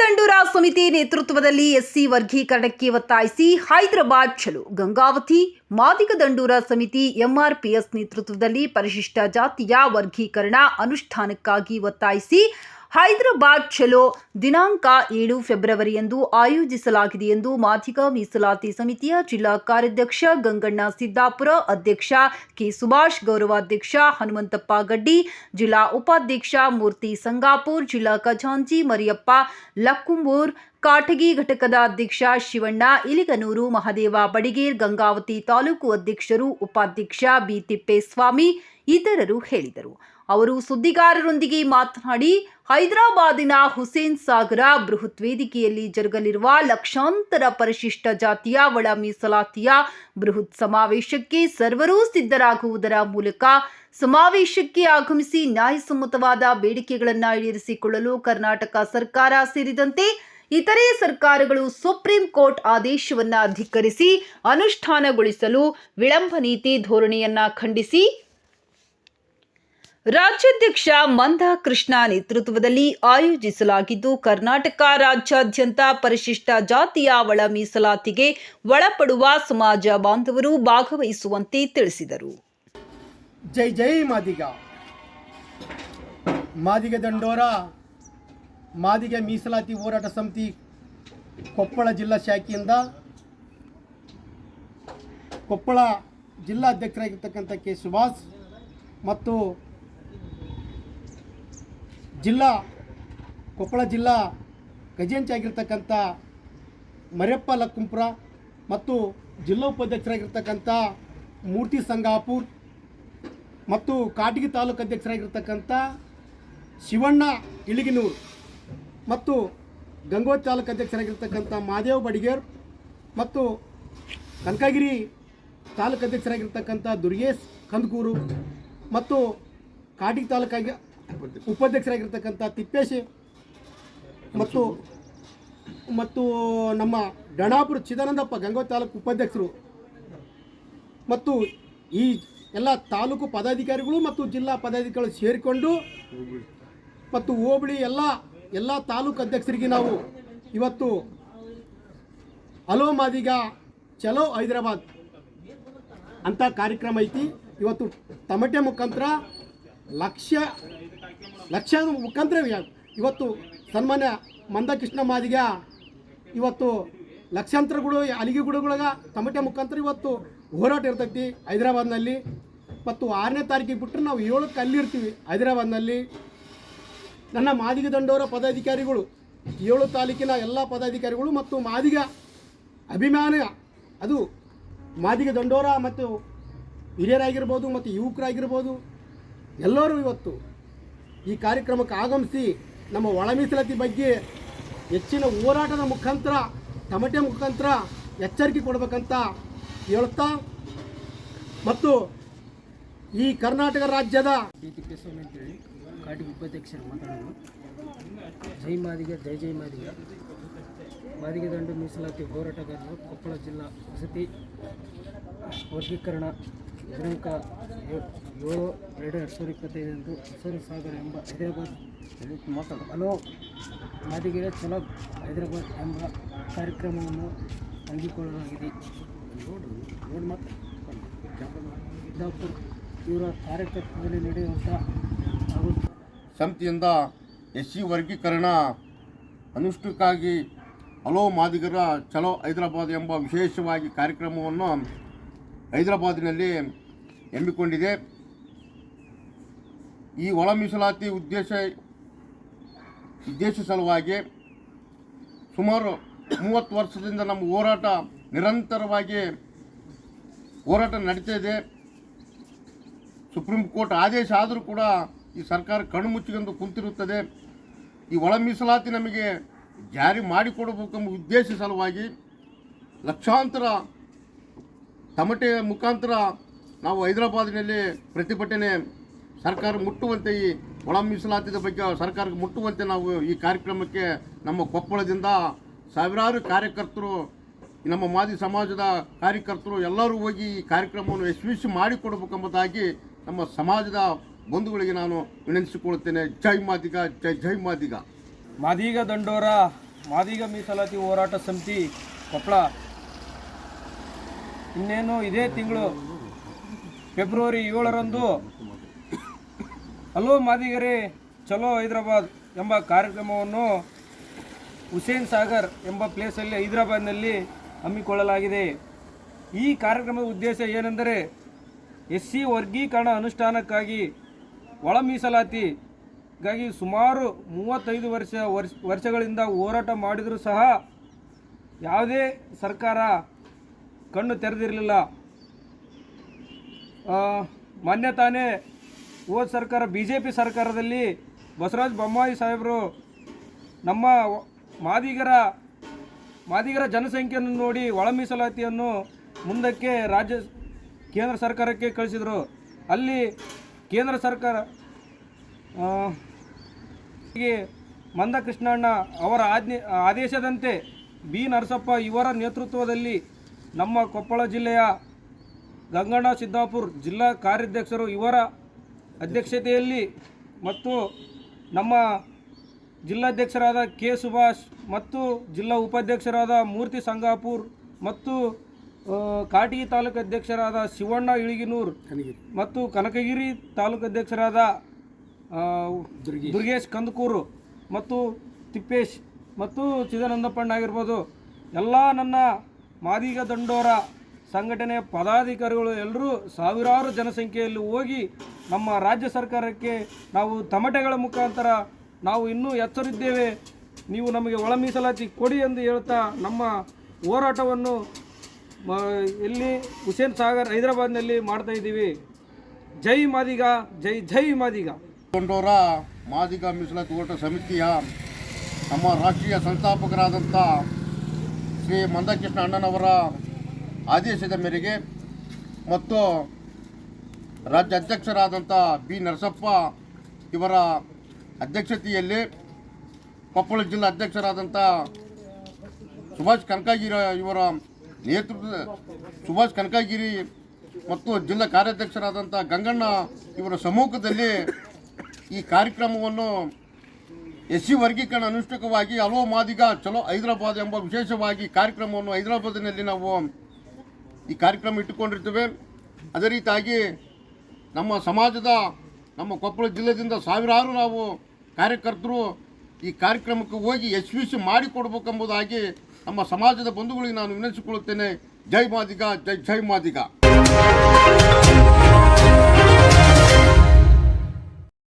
ದಂಡೂರ ಸಮಿತಿ ನೇತೃತ್ವದಲ್ಲಿ ಎಸ್ಸಿ ವರ್ಗೀಕರಣಕ್ಕೆ ಒತ್ತಾಯಿಸಿ ಹೈದರಾಬಾದ್ ಚಲು. ಗಂಗಾವತಿ, ಮಾದಿಗ ದಂಡೂರ ಸಮಿತಿ, ಎಂಆರ್ಪಿಎಸ್ ನೇತೃತ್ವದಲ್ಲಿ ಪರಿಶಿಷ್ಟ ಜಾತಿಯ ವರ್ಗೀಕರಣ ಅನುಷ್ಠಾನಕ್ಕಾಗಿ ಒತ್ತಾಯಿಸಿ ಹೈದರಾಬಾದ್ ಚಲೋ ದಿನಾಂಕ ಏಳು ಫೆಬ್ರವರಿಯಂದು ಆಯೋಜಿಸಲಾಗಿದೆ ಎಂದು ಮಾದಿಗ ಮೀಸಲಾತಿ ಸಮಿತಿಯ ಜಿಲ್ಲಾ ಕಾರ್ಯಾಧ್ಯಕ್ಷ ಗಂಗಣ್ಣ ಸಿದ್ದಾಪುರ, ಅಧ್ಯಕ್ಷ ಕೆ ಸುಭಾಷ್, ಗೌರವಾಧ್ಯಕ್ಷ ಹನುಮಂತಪ್ಪ ಗಡ್ಡಿ, ಜಿಲ್ಲಾ ಉಪಾಧ್ಯಕ್ಷ ಮೂರ್ತಿ ಸಂಗಾಪುರ್, ಜಿಲ್ಲಾ ಖಜಾಂಚಿ ಮರಿಯಪ್ಪ, ಲಕ್ಕುಂಬೂರ್, ಕಾಟಗಿ ಘಟಕದ ಅಧ್ಯಕ್ಷ ಶಿವಣ್ಣ, ಇಲಿಗನೂರು ಮಹದೇವ ಬಡಿಗೇರ್, ಗಂಗಾವತಿ ತಾಲೂಕು ಅಧ್ಯಕ್ಷರು, ಉಪಾಧ್ಯಕ್ಷ ಬಿ ತಿಪ್ಪೇಸ್ವಾಮಿ ಇತರರು ಹೇಳಿದರು. ಅವರು ಸುದ್ದಿಗಾರರೊಂದಿಗೆ ಮಾತನಾಡಿ, ಹೈದರಾಬಾದಿನ ಹುಸೇನ್ ಸಾಗರ ಬೃಹತ್ ವೇದಿಕೆಯಲ್ಲಿ ಜರುಗಲಿರುವ ಲಕ್ಷಾಂತರ ಪರಿಶಿಷ್ಟ ಜಾತಿಯ ಒಳ ಮೀಸಲಾತಿಯ ಬೃಹತ್ ಸಮಾವೇಶಕ್ಕೆ ಸರ್ವರೂ ಸಿದ್ಧರಾಗುವುದರ ಮೂಲಕ ಸಮಾವೇಶಕ್ಕೆ ಆಗಮಿಸಿ ನ್ಯಾಯಸಮ್ಮತವಾದ ಬೇಡಿಕೆಗಳನ್ನು ಈಡೇರಿಸಿಕೊಳ್ಳಲು ಕರ್ನಾಟಕ ಸರ್ಕಾರ ಸೇರಿದಂತೆ ಇತರೆ ಸರ್ಕಾರಗಳು ಸುಪ್ರೀಂ ಕೋರ್ಟ್ ಆದೇಶವನ್ನು ಅಧಿಕರಿಸಿ ಅನುಷ್ಠಾನಗೊಳಿಸಲು ವಿಳಂಬ ನೀತಿ ಧೋರಣೆಯನ್ನ ಖಂಡಿಸಿ ರಾಜ್ಯಾಧ್ಯಕ್ಷ ಮಂದ ಕೃಷ್ಣ ನೇತೃತ್ವದಲ್ಲಿ ಆಯೋಜಿಸಲಾಗಿದ್ದು, ಕರ್ನಾಟಕ ರಾಜ್ಯಾದ್ಯಂತ ಪರಿಶಿಷ್ಟ ಜಾತಿಯ ಒಳ ಮೀಸಲಾತಿಗೆ ಒಳಪಡುವ ಸಮಾಜ ಬಾಂಧವರು ಭಾಗವಹಿಸುವಂತೆ ತಿಳಿಸಿದರು. ಜೈ ಜೈ ಮಾದಿಗ. ಮಾದಿಗ ದಂಡೋರ, ಮಾದಿಗ ಮೀಸಲಾತಿ ಹೋರಾಟ ಸಮಿತಿ ಕೊಪ್ಪಳ ಜಿಲ್ಲಾ ಶಾಖೆಯಿಂದ ಕೊಪ್ಪಳ ಜಿಲ್ಲಾಧ್ಯಕ್ಷರಾಗಿರ್ತಕ್ಕಂಥ ಕೆ ಸುಭಾಷ್ ಮತ್ತು ಜಿಲ್ಲಾ, ಕೊಪ್ಪಳ ಜಿಲ್ಲಾ ಖಜಾಂಚಿ ಆಗಿರ್ತಕ್ಕಂಥ ಮರಿಯಪ್ಪ ಲಕ್ಕುಂಪುರ ಮತ್ತು ಜಿಲ್ಲಾ ಉಪಾಧ್ಯಕ್ಷರಾಗಿರ್ತಕ್ಕಂಥ ಮೂರ್ತಿ ಸಂಗಾಪುರ್ ಮತ್ತು ಕಾಟಗಿ ತಾಲೂಕು ಅಧ್ಯಕ್ಷರಾಗಿರ್ತಕ್ಕಂಥ ಶಿವಣ್ಣ ಇಳಿಗಿನೂರು ಮತ್ತು ಗಂಗೋತ್ ತಾಲೂಕು ಅಧ್ಯಕ್ಷರಾಗಿರ್ತಕ್ಕಂಥ ಮಾದೇವ್ ಬಡಿಗೇರ್ ಮತ್ತು ಕನಕಗಿರಿ ತಾಲೂಕು ಅಧ್ಯಕ್ಷರಾಗಿರ್ತಕ್ಕಂಥ ದುರ್ಗೇಶ್ ಕಂದಕೂರು ಮತ್ತು ಕಾಟಿಗೆ ತಾಲೂಕಾಗಿ ಉಪಾಧ್ಯಕ್ಷರಾಗಿರ್ತಕ್ಕಂಥ ತಿಪ್ಪೇಶಿ ಮತ್ತು ಮತ್ತು ನಮ್ಮ ಡಣಾಪುರ ಚಿದಾನಂದಪ್ಪ ಗಂಗೋತ್ ತಾಲೂಕು ಉಪಾಧ್ಯಕ್ಷರು ಮತ್ತು ಈ ಎಲ್ಲ ತಾಲೂಕು ಪದಾಧಿಕಾರಿಗಳು ಮತ್ತು ಜಿಲ್ಲಾ ಪದಾಧಿಕಾರಿಗಳು ಸೇರಿಕೊಂಡು ಮತ್ತು ಹೋಬಳಿ ಎಲ್ಲ ಎಲ್ಲ ತಾಲೂಕು ಅಧ್ಯಕ್ಷರಿಗೆ ನಾವು ಇವತ್ತು ಹಲೋ ಮಾದಿಗ ಚಲೋ ಹೈದರಾಬಾದ್ ಅಂತ ಕಾರ್ಯಕ್ರಮ ಐತಿ. ಇವತ್ತು ತಮಟೆ ಮುಖಾಂತರ ಲಕ್ಷ ಲಕ್ಷ ಮುಖಾಂತರ ಇವತ್ತು ಸನ್ಮಾನ್ಯ ಮಂದಕೃಷ್ಣ ಮಾದಿಗ ಇವತ್ತು ಲಕ್ಷಾಂತರ ಗುಡು ಅಲಿಗೆ ಗುಡುಗಳಾಗ ತಮಟೆ ಮುಖಾಂತರ ಇವತ್ತು ಹೋರಾಟ ಇರ್ತೈತಿ ಹೈದರಾಬಾದ್ನಲ್ಲಿ. ಮತ್ತು ಆರನೇ ತಾರೀಕಿಗೆ ಬಿಟ್ಟರೆ ನಾವು ಏಳಕ್ಕೆ ಅಲ್ಲಿರ್ತೀವಿ ಹೈದರಾಬಾದ್ನಲ್ಲಿ. ನನ್ನ ಮಾದಿಗ ದಂಡೋರ ಪದಾಧಿಕಾರಿಗಳು, ಏಳು ತಾಲೂಕಿನ ಎಲ್ಲ ಪದಾಧಿಕಾರಿಗಳು ಮತ್ತು ಮಾದಿಗ ಅಭಿಮಾನ ಅದು ಮಾದಿಗ ದಂಡೋರ ಮತ್ತು ಹಿರಿಯರಾಗಿರ್ಬೋದು ಮತ್ತು ಯುವಕರಾಗಿರ್ಬೋದು ಎಲ್ಲರೂ ಇವತ್ತು ಈ ಕಾರ್ಯಕ್ರಮಕ್ಕೆ ಆಗಮಿಸಿ ನಮ್ಮ ಒಳ ಮೀಸಲಾತಿ ಬಗ್ಗೆ ಹೆಚ್ಚಿನ ಹೋರಾಟದ ಮುಖಾಂತರ, ತಮಟೆ ಮುಖಾಂತರ ಎಚ್ಚರಿಕೆ ಕೊಡಬೇಕಂತ ಹೇಳ್ತಾ ಮತ್ತು ಈ ಕರ್ನಾಟಕ ರಾಜ್ಯದ ಡಿ ತಿಪ್ಪೇಸ್ವಾಮಿ ಅಂತೇಳಿ ಉಪಾಧ್ಯಕ್ಷರು ಮಾತಾಡೋದು. ಜೈ ಮಾದಿಗೆ, ಜೈ ಜೈ ಮಾದಿಗೆ. ಮಾದಿಗೆ ದಂಡು ಮೀಸಲಾತಿ ಹೋರಾಟಗಾರರು ಕೊಪ್ಪಳ ಜಿಲ್ಲಾ ವಸತಿ ವರ್ಗೀಕರಣ ದಿನಾಂಕ ಏಳು ಎರಡು ಎರಡು ಸಾವಿರದ ಇಪ್ಪತ್ತೈದರಂದು ಹಸೂರು ಸಾಗರ ಎಂಬ ಹೈದರಾಬಾದ್ ಹಲೋ ಮಾದಿಗೆರೆ ಚಲೋ ಹೈದರಾಬಾದ್ ಎಂಬ ಕಾರ್ಯಕ್ರಮವನ್ನು ಹಮ್ಮಿಕೊಳ್ಳಲಾಗಿದೆ ನೋಡು ನೋಡಿ ಮತ್ತೆ ಸಿದ್ದಾಪುರ್ ಇವರ ಕಾರ್ಯಕರ್ತದಲ್ಲಿ ನಡೆಯುವಂಥ ಸಮಿತಿಯಿಂದ ಎಸ್ ಸಿ ವರ್ಗೀಕರಣ ಅನುಷ್ಠಕ್ಕಾಗಿ ಹಲೋ ಮಾದಿಗರ ಚಲೋ ಹೈದರಾಬಾದ್ ಎಂಬ ವಿಶೇಷವಾಗಿ ಕಾರ್ಯಕ್ರಮವನ್ನು ಹೈದರಾಬಾದಿನಲ್ಲಿ ಹಮ್ಮಿಕೊಂಡಿದೆ ಈ ಒಳ ಮೀಸಲಾತಿ ಉದ್ದೇಶ ಉದ್ದೇಶ ಸಲುವಾಗಿ ಸುಮಾರು ಮೂವತ್ತು ವರ್ಷದಿಂದ ನಮ್ಮ ಹೋರಾಟ ನಿರಂತರವಾಗಿ ಹೋರಾಟ ನಡೀತಾ ಇದೆ. ಸುಪ್ರೀಂ ಕೋರ್ಟ್ ಆದೇಶ ಆದರೂ ಕೂಡ ಈ ಸರ್ಕಾರ ಕಣ್ಣು ಮುಚ್ಚಿಕೊಂಡು ಕುಂತಿರುತ್ತದೆ. ಈ ಒಳ ಮೀಸಲಾತಿ ನಮಗೆ ಜಾರಿ ಮಾಡಿಕೊಡಬೇಕೆಂಬ ಉದ್ದೇಶ ಸಲುವಾಗಿ ಲಕ್ಷಾಂತರ ತಮಟೆ ಮುಖಾಂತರ ನಾವು ಹೈದರಾಬಾದಿನಲ್ಲಿ ಪ್ರತಿಭಟನೆ ಸರ್ಕಾರ ಮುಟ್ಟುವಂತೆ ಈ ಒಳ ಮೀಸಲಾತಿದ ಬಗ್ಗೆ ಸರ್ಕಾರಕ್ಕೆ ಮುಟ್ಟುವಂತೆ ನಾವು ಈ ಕಾರ್ಯಕ್ರಮಕ್ಕೆ ನಮ್ಮ ಕೊಪ್ಪಳದಿಂದ ಸಾವಿರಾರು ಕಾರ್ಯಕರ್ತರು, ನಮ್ಮ ಮಾದಿ ಸಮಾಜದ ಕಾರ್ಯಕರ್ತರು ಎಲ್ಲರೂ ಹೋಗಿ ಈ ಕಾರ್ಯಕ್ರಮವನ್ನು ಯಶಸ್ವಿ ಮಾಡಿಕೊಡ್ಬೇಕೆಂಬುದಾಗಿ ನಮ್ಮ ಸಮಾಜದ ಬಂಧುಗಳಿಗೆ ನಾನು ವಿನಂತಿಸಿಕೊಳ್ಳುತ್ತೇನೆ. ಜೈ ಮಾದಿಗ, ಜೈ ಜೈ ಮಾದಿಗ. ಮಾದಿಗ ದಂಡೋರ, ಮಾದಿಗ ಮೀಸಲಾತಿ ಹೋರಾಟ ಸಮಿತಿ ಕೊಪ್ಪಳ. ಇನ್ನೇನು, ಇದೇ ತಿಂಗಳು ಫೆಬ್ರವರಿ ಏಳರಂದು ಹಲೋ ಮಾದಿಗರಿ, ಚಲೋ ಹೈದರಾಬಾದ್ ಎಂಬ ಕಾರ್ಯಕ್ರಮವನ್ನು ಹುಸೇನ್ ಸಾಗರ್ ಎಂಬ ಪ್ಲೇಸಲ್ಲಿ ಹೈದರಾಬಾದ್ನಲ್ಲಿ ಹಮ್ಮಿಕೊಳ್ಳಲಾಗಿದೆ. ಈ ಕಾರ್ಯಕ್ರಮದ ಉದ್ದೇಶ ಏನೆಂದರೆ ಎಸ್ ಸಿ ವರ್ಗೀಕರಣ ಅನುಷ್ಠಾನಕ್ಕಾಗಿ ಒಳ ಮೀಸಲಾತಿಗಾಗಿ ಸುಮಾರು ಮೂವತ್ತೈದು ವರ್ಷ ವರ್ಷ ವರ್ಷಗಳಿಂದ ಹೋರಾಟ ಮಾಡಿದರೂ ಸಹ ಯಾವುದೇ ಸರ್ಕಾರ ಕಣ್ಣು ತೆರೆದಿರಲಿಲ್ಲ. ಮೊನ್ನೆ ತಾನೇ ಹೋದ ಸರ್ಕಾರ ಬಿ ಜೆ ಪಿ ಸರ್ಕಾರದಲ್ಲಿ ಬಸವರಾಜ ಬೊಮ್ಮಾಯಿ ಸಾಹೇಬರು ನಮ್ಮ ಮಾದಿಗರ ಮಾದಿಗರ ಜನಸಂಖ್ಯೆಯನ್ನು ನೋಡಿ ಒಳ ಮೀಸಲಾತಿಯನ್ನು ಮುಂದಕ್ಕೆ ರಾಜ್ಯ, ಕೇಂದ್ರ ಸರ್ಕಾರಕ್ಕೆ ಕಳಿಸಿದರು. ಅಲ್ಲಿ ಕೇಂದ್ರ ಸರ್ಕಾರ ಮಂದ ಕೃಷ್ಣಣ್ಣ ಅವರ ಆಜ್ಞೆ, ಆದೇಶದಂತೆ ಬಿ ನರಸಪ್ಪ ಇವರ ನೇತೃತ್ವದಲ್ಲಿ ನಮ್ಮ ಕೊಪ್ಪಳ ಜಿಲ್ಲೆಯ ಗಂಗಣ್ಣ ಸಿದ್ದಾಪುರ್ ಜಿಲ್ಲಾ ಕಾರ್ಯಾಧ್ಯಕ್ಷರು ಇವರ ಅಧ್ಯಕ್ಷತೆಯಲ್ಲಿ ಮತ್ತು ನಮ್ಮ ಜಿಲ್ಲಾಧ್ಯಕ್ಷರಾದ ಕೆ ಸುಭಾಷ್ ಮತ್ತು ಜಿಲ್ಲಾ ಉಪಾಧ್ಯಕ್ಷರಾದ ಮೂರ್ತಿ ಸಂಗಾಪುರ್ ಮತ್ತು ಕಾಟಿ ಕಾಟಗಿ ತಾಲೂಕು ಅಧ್ಯಕ್ಷರಾದ ಶಿವಣ್ಣ ಇಳಿಗಿನೂರ್ ಮತ್ತು ಕನಕಗಿರಿ ತಾಲೂಕು ಅಧ್ಯಕ್ಷರಾದ ದುರ್ಗೇಶ್ ಕಂದಕೂರು ಮತ್ತು ತಿಪ್ಪೇಶ್ ಮತ್ತು ಚಿದಾನಂದಪ್ಪಣ್ಣ ಆಗಿರ್ಬೋದು. ಎಲ್ಲ ನನ್ನ ಮಾದಿಗ ದಂಡೋರ ಸಂಘಟನೆಯ ಪದಾಧಿಕಾರಿಗಳು ಎಲ್ಲರೂ ಸಾವಿರಾರು ಜನಸಂಖ್ಯೆಯಲ್ಲಿ ಹೋಗಿ ನಮ್ಮ ರಾಜ್ಯ ಸರ್ಕಾರಕ್ಕೆ ನಾವು ತಮಟೆಗಳ ಮುಖಾಂತರ ನಾವು ಇನ್ನೂ ಎಚ್ಚರಿದ್ದೇವೆ. ನೀವು ನಮಗೆ ಒಳ ಮೀಸಲಾತಿ ಕೊಡಿ ಎಂದು ಹೇಳ್ತಾ ನಮ್ಮ ಹೋರಾಟವನ್ನು ಇಲ್ಲಿ ಹುಸೇನ್ ಸಾಗರ್ ಹೈದರಾಬಾದ್ನಲ್ಲಿ ಮಾಡ್ತಾ ಇದ್ದೀವಿ. ಜೈ ಮಾದಿಗ, ಜೈ ಜೈ ಮಾದಿಗ. ಕೊಂಡೋರ ಮಾದಿಗ ಮೀಸಲಾತಿ ಹೋರಾಟ ಸಮಿತಿಯ ನಮ್ಮ ರಾಷ್ಟ್ರೀಯ ಸಂಸ್ಥಾಪಕರಾದಂಥ ಶ್ರೀ ಮಂದಕೃಷ್ಣ ಅಣ್ಣನವರ ಆದೇಶದ ಮೇರೆಗೆ ಮತ್ತು ರಾಜ್ಯ ಅಧ್ಯಕ್ಷರಾದಂಥ ಬಿ ನರಸಪ್ಪ ಇವರ ಅಧ್ಯಕ್ಷತೆಯಲ್ಲಿ ಕೊಪ್ಪಳ ಜಿಲ್ಲಾ ಅಧ್ಯಕ್ಷರಾದಂಥ ಸುಭಾಷ್ ಕನಕಗಿರಿ ಇವರ ನೇತೃತ್ವದ ಸುಭಾಷ್ ಕನಕಗಿರಿ ಮತ್ತು ಜಿಲ್ಲಾ ಕಾರ್ಯಾಧ್ಯಕ್ಷರಾದಂಥ ಗಂಗಣ್ಣ ಇವರ ಸಮ್ಮುಖದಲ್ಲಿ ಈ ಕಾರ್ಯಕ್ರಮವನ್ನು ಎಸ್ ಸಿ ವರ್ಗೀಕರಣ ಅನುಷ್ಠಾನವಾಗಿ ಹಲವು ಮಾದಿಗ ಚಲೋ ಹೈದರಾಬಾದ್ ಎಂಬ ವಿಶೇಷವಾಗಿ ಕಾರ್ಯಕ್ರಮವನ್ನು ಹೈದರಾಬಾದಿನಲ್ಲಿ ನಾವು ಈ ಕಾರ್ಯಕ್ರಮ ಇಟ್ಟುಕೊಂಡಿರ್ತೇವೆ. ಅದೇ ರೀತಿಯಾಗಿ ನಮ್ಮ ಸಮಾಜದ, ನಮ್ಮ ಕೊಪ್ಪಳ ಜಿಲ್ಲೆಯಿಂದ ಸಾವಿರಾರು ನಾವು ಕಾರ್ಯಕರ್ತರು ಈ ಕಾರ್ಯಕ್ರಮಕ್ಕೆ ಹೋಗಿ ಯಶಸ್ವಿ ಮಾಡಿಕೊಡ್ಬೇಕೆಂಬುದಾಗಿ ನಮ್ಮ ಸಮಾಜದ ಬಂಧುಗಳಿಗೆ ನಾನು ವಿನಂತಿಸಿಕೊಳ್ಳುತ್ತೇನೆ. ಜೈ ಮಾದಿಗ, ಜೈ ಜೈ ಮಾದಿಗ.